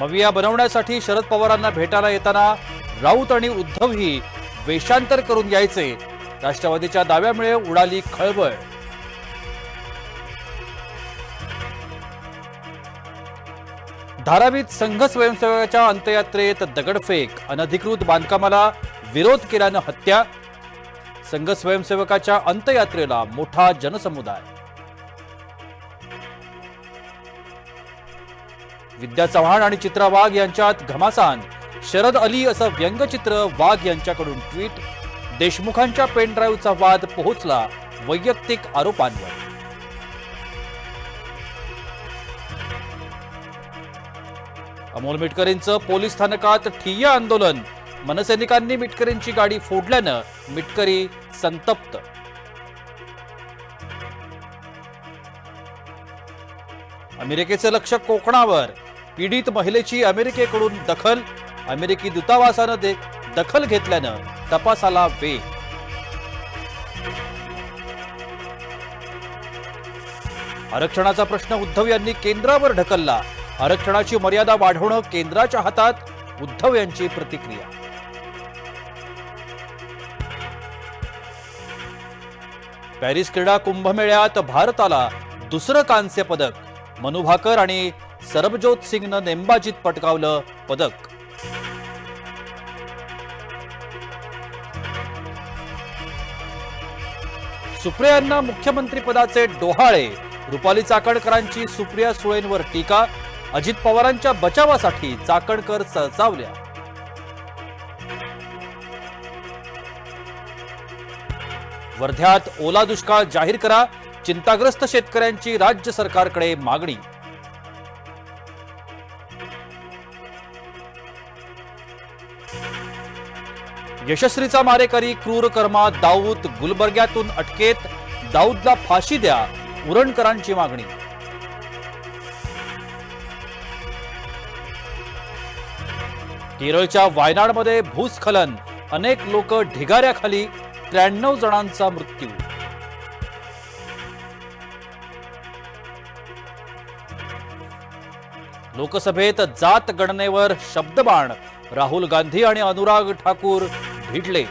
मविया बनवण्यासाठी शरद पवारांना भेटायला येताना राऊत आणि उद्धवही वेषांतर करून यायचे. राष्ट्रवादीच्या दाव्यामुळे उडाली खळबळ. धारावीत संघ स्वयंसेवकाच्या अंत्ययात्रेत दगडफेक. अनधिकृत बांधकामाला विरोध केल्यानं हत्या. संघ स्वयंसेवकाच्या अंत्ययात्रेला मोठा जनसमुदाय. विद्या चव्हाण आणि चित्रा वाघ यांच्यात घमासान. शरद अली असं व्यंगचित्र वाघ यांच्याकडून ट्विट. देशमुखांच्या पेनड्राईव्हचा वाद पोहोचला वैयक्तिक आरोपांवर. अमोल मिटकरींचं पोलीस स्थानकात ठिय्या आंदोलन. मनसैनिकांनी मिटकरींची गाडी फोडल्यानं मिटकरी संतप्त. अमेरिकेचं लक्ष कोकणावर. पीडित महिलेची अमेरिकेकडून दखल अमेरिकी दूतावासानं दे दखल घेतल्यानं तपासाला वेग. आरक्षणाचा प्रश्न उद्धव यांनी केंद्रावर ढकलला. आरक्षणाची मर्यादा वाढवणं केंद्राच्या हातात उद्धव यांची प्रतिक्रिया. पॅरिस क्रीडा कुंभमेळ्यात भारताला दुसरं कांस्य पदक. मनु भाकर आणि सरबजोत सिंगनं नेमबाजीत पटकावलं पदक. सुप्रियांना मुख्यमंत्रीपदाचे डोहाळे रुपाली चाकणकरांची सुप्रिया सुळेंवर टीका अजित पवारांच्या बचावासाठी चाकणकर सळचावल्या वर्ध्यात ओला दुष्काळ जाहीर करा चिंताग्रस्त शेतकऱ्यांची राज्य सरकारकडे मागणी. यशस्वीचा मारेकरी क्रूर कर्मा दाऊद गुलबर्ग्यातून अटकेत. दाऊदला फाशी द्या उरणकरांची मागणी. केरळच्या वायनाडमध्ये भूस्खलन. अनेक लोक ढिगाऱ्याखाली त्र्याण्णव जणांचा मृत्यू. लोकसभेत जात गणनेवर शब्दबाण. राहुल गांधी आणि अनुराग ठाकूर भिडले